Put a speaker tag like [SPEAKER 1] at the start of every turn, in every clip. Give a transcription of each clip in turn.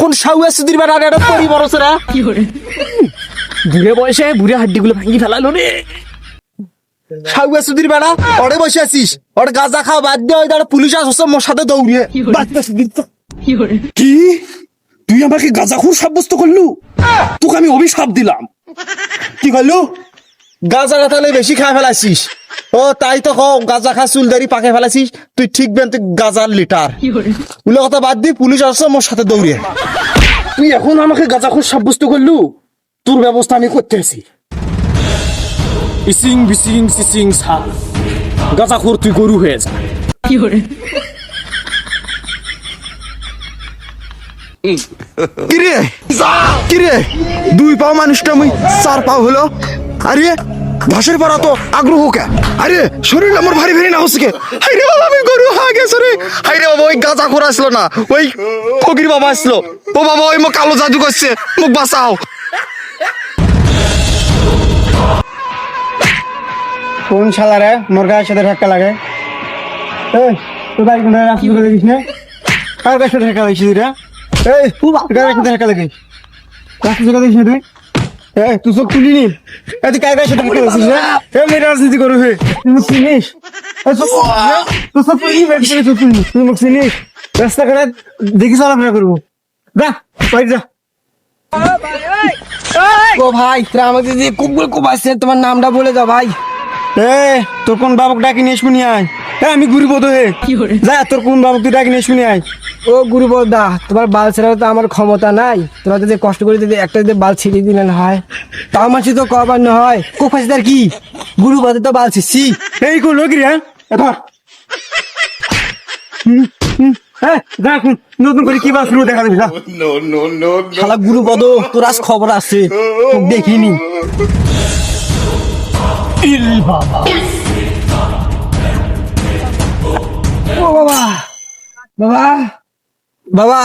[SPEAKER 1] কোন সাউয়া সুদির বেড়া এটা পরি বড় রা? বুড়ে বয়সে বুড়ে হাড্ডিগুলো ভাঙি ফেলালো রে। সাউয়া সুদির বেড়া ওরে বসে আছিস। ওর গাঁজা খাওয়া বাদ দিয়ে ওই দাঁড়া পুলিশ আসছে মোর সাথে দৌড়িয়ে। কি? তুই আমাকে গাঁজাখুর সাব্যস্ত করলু? তোকে আমি অভিশাপ দিলাম। কি করলু? গাঁজাটা তাহলে বেশি খাই ফেলাছিস ও তাই তো কও গাঁজা খা চুলদারি পাকে ফেলাছিস তুই ঠিক বেন তুই গাঁজার লিটার ওগুলো কথা বাদ দি পুলিশ আসছে মোর সাথে দৌড়িয়ে তুই এখন আমাকে গাঁজাখুর সাব্যস্ত করলু তোর ব্যবস্থা আমি করতে আছি? ইসিং বিসিং সিসিং সা গাঁজাখুর তুই গরু হয়ে যা
[SPEAKER 2] কিরে কিরে দুই পাও মানুষটা আমি চার পাও হলো। আরে ঘাসের পাড়া তো আগ্রহ কে? আরে, শরীর আমার ভারী ভারী না হচ্ছে আরে বাবা, আমি গরু হয়ে গেছে আরে বাবা, ওই গাঁজা খোরা আসলো না, ওই ফকির বাবা আসলো। ও বাবা, ওই মুখ কালো জাদু করছে মুখ বাঁচাও।
[SPEAKER 3] কোন শালা রে? মোর গায়ের সাথে ধাক্কা লাগে। এই, তোর গাড়ি কোন রাস্তা করে দেখিস না। কার গায়ের সাথে ধাক্কা লাগিস রে? এই গায়ের সাথে ধাক্কা লাগিস। রাস্তা করে দেখিস না তুই। এই তুই সব তুলি নি। তুই কার গায়ের সাথে ধাক্কা লাগিস রে এই রাজনীতি করু হে। তুই মুখ চিনিস? সব তুই সব তুলি মেয়ে তুই সব তুলি তুই মুখ চিনিস? রাস্তা করে দেখি চলাফেরা করব। যা বাইরে যা।
[SPEAKER 1] ও ভাই তোরা আমাকে যে কুকুর কোপাচ্ছে তোমার নামটা বলে দাও ভাই।
[SPEAKER 3] এ তোর কোন বাবুক ডাকি নিয়ে শুনি আয়। এ আমি গুরু বোধ হে যা তোর কোন বাবুক তুই ডাকি নিয়ে শুনি আয়।
[SPEAKER 4] ও দা তোমার বাল ছেড়াও তো আমার ক্ষমতা নাই। তোমরা যদি কষ্ট করে যদি একটা যদি বাল ছিঁড়ে দিলেন হয় তাও মাছি তো কবার না হয়। কোপাছি তার কি? গুরুবদে তো বাল ছিঁড়ছি।
[SPEAKER 3] এই কোন লোক রে এ ধর। হুম, হুম, এ, যা নতুন করে কি বাস শুরু দেখা দিবি যা।
[SPEAKER 1] শালা গুরুপদ তোর আজ খবর আছে দেখিনি।
[SPEAKER 4] ও বাবা। বাবা। বাবা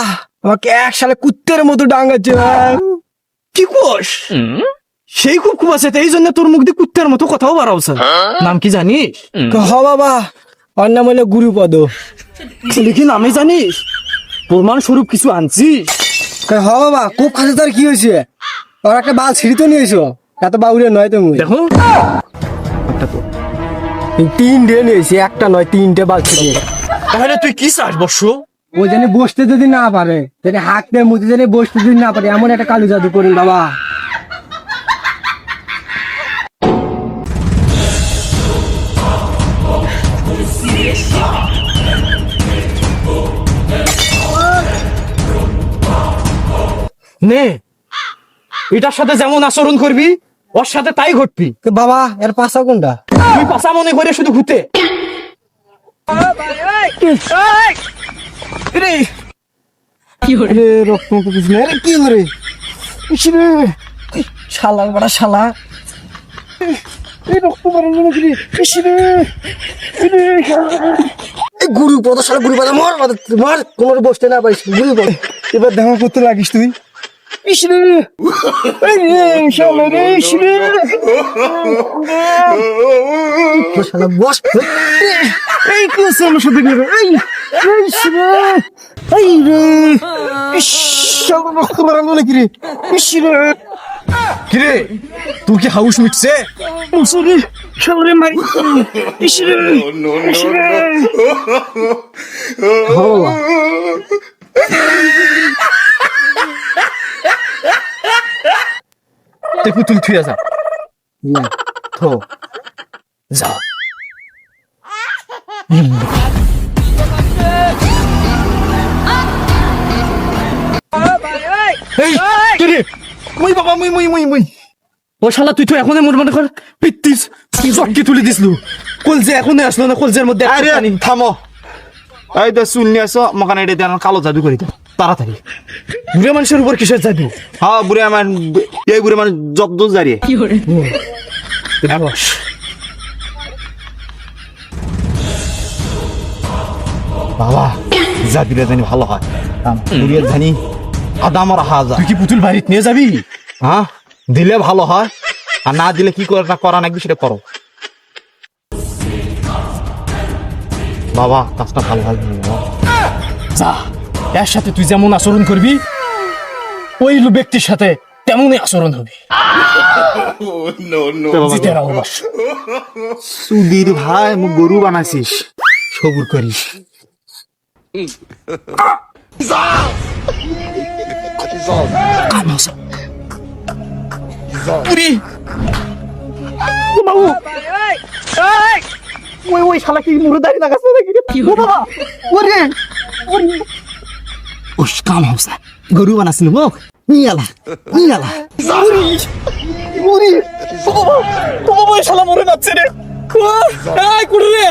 [SPEAKER 4] আমাকে এক সালে কুত্তের মতো ডাঙ্গাচ্ছে
[SPEAKER 1] কি কোষ সেই খুব খুব আছে এই জন্য তোর মুখ দিয়ে কুত্তার মতো কথাও বাড়াওছে নাম কি জানিস?
[SPEAKER 4] হ বাবা। ওর নাম হলো গুরুপদ।
[SPEAKER 1] তুই কি নামে জানিস? প্রমাণ স্বরূপ কিছু আনছিস?
[SPEAKER 4] হ বাবা। খুব খাতে তার কি হয়েছে? ওর একটা বাল ছিঁড়ি তো নিয়েছো এত বাউরে নয় তুমি
[SPEAKER 1] দেখো।
[SPEAKER 4] তিনটে নিয়েছি একটা নয় তিনটে বাল ছিঁড়ে
[SPEAKER 1] তাহলে তুই কি চাস বসু?
[SPEAKER 4] ও জানি বসতে যদি না পারে জানি হাঁকতে মুতে জানি বসতে যদি না পারে এমন একটা কালু জাদু করুন বাবা।
[SPEAKER 1] নে এটার সাথে যেমন আচরণ করবি ওর সাথে তাই ঘটবি।
[SPEAKER 4] বাবা এর পাশা কোনটা?
[SPEAKER 1] তুই পাশা মনে করে শুধু ঘুরতে রে!
[SPEAKER 3] রে রক্ত মতো কিছু নেই। কি করে ইস রে।
[SPEAKER 4] শালা বড় শালা।
[SPEAKER 3] এই রক্ত কি রে?
[SPEAKER 4] এই গুরু পদ শালা গুরু পদ মর মর। কোন কোমরে বসতে না পারিস গুরু পদ
[SPEAKER 3] এবার দেখা করতে লাগিস তুই। ইস রে এই রে শালা রে ইস রে
[SPEAKER 4] শালা বস
[SPEAKER 3] এই কি আছে আমার সাথে গেলে এই এই ইস রে এই রে ইস শালা রক্ত মারান নাকি রে ইস রে
[SPEAKER 1] কিরে তোর কি হাউস মিটছে
[SPEAKER 3] ইস রে শালা রে মারি ইস রে ইস রে
[SPEAKER 1] তুই পুতুল থুয়ে যা থো। যা এই কিরে মুই বাবা মুই মুই মুই মুই। ও শালা তুই তো এখনই মোর মনে কর। পিত্তিস চটকে তুলে দিসলু। কলজে এখনই আসলো না কলজের মধ্যে
[SPEAKER 2] আরে থামো। এই চুল নিয়ে আসো মকানে এটা কালো জাদু করি তাড়াতাড়ি।
[SPEAKER 1] বুড়ে মানুষের উপর কিসের জাদু?
[SPEAKER 2] হ্যাঁ বুড়ে আমার এই বুড়ে মানে জব্দ জারিয়ে বাবা জানি ভালো হয়। জানি আদা আমার হাজা।
[SPEAKER 1] তুই কি পুতুল বাড়িত নিয়ে যাবি?
[SPEAKER 2] হ্যাঁ দিলে ভালো হয় আর না দিলে কি করে না করা নাকি সেটা করো। বাবা কাজটা ভালো হয়।
[SPEAKER 1] যা। এর সাথে তুই যেমন আচরণ করবি ওই ব্যক্তির সাথে তেমনই আচরণ হবে। বাস।
[SPEAKER 2] সুধীর ভাই মোক গরু বানাইছিস। সবুর করিস।
[SPEAKER 1] বাবু! ওই ওই শালা কি না গাছে নাকি? বাবা! ওরে!
[SPEAKER 2] ওস কাম হসা গরু বানাছিল মোক। নিয়ালা নিয়ালা
[SPEAKER 1] উরি উরি ও বাবা ও বাবা শালা মরে যাচ্ছে রে এই কুড়ি রে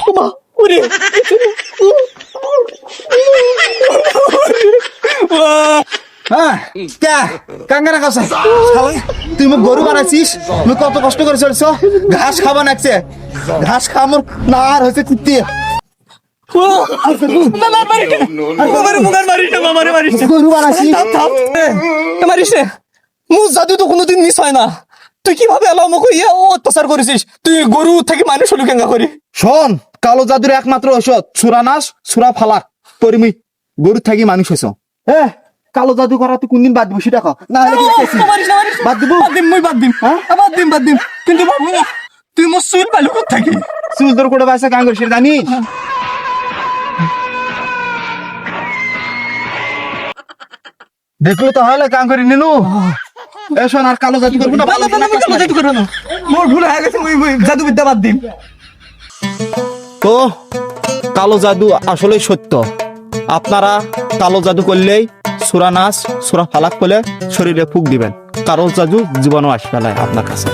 [SPEAKER 1] ও মা উরি
[SPEAKER 2] হ্যাঁ কে? কাঙ্গারা কাছে তুই মোক গরু বানাইছিস? কত কষ্ট করে চলছ? ঘাস নাকছে ঘাস মোর
[SPEAKER 1] না কোনোদিন মিস হয় না। তুই কীভাবে ইয়ে ও অত্যাচার করেছিস তুই গরু থেকে মানুষ হলু কেঙ্গা করি
[SPEAKER 2] শোন কালো জাদুর একমাত্র ঔষধ। সুরা নাশ সুরা ফালাক পরিমি গরু থাকি মানুষ হয়েছ এ কালো জাদু করা তুই কোনদিন বাদ বসে দেখো না হলে। বাদ দিব?
[SPEAKER 1] বাদ দিম মই বাদ দিম। হ্যাঁ? বাদ দিম বাদ দিম। কিন্তু বাবু তুই মোর চুল পালু কত থাকি
[SPEAKER 2] চুল তোর করে বাইসা কাঙ্গর সেটা জানিস দেখল তাহলে কাম করে নিলু। এ শোন আর কালো জাদু করব না?
[SPEAKER 1] না, জাদু করব না? মোর ভুল হয়ে গেছে মই মই জাদু বিদ্যা বাদ দিম।
[SPEAKER 2] তো কালো জাদু আসলে সত্য। আপনারা কালো জাদু করলেই সুরা নাচ সুরা ফালাক করলে শরীরে ফুক দিবেন। কারও জাজু জীবনও আসবে আপনার কাছে।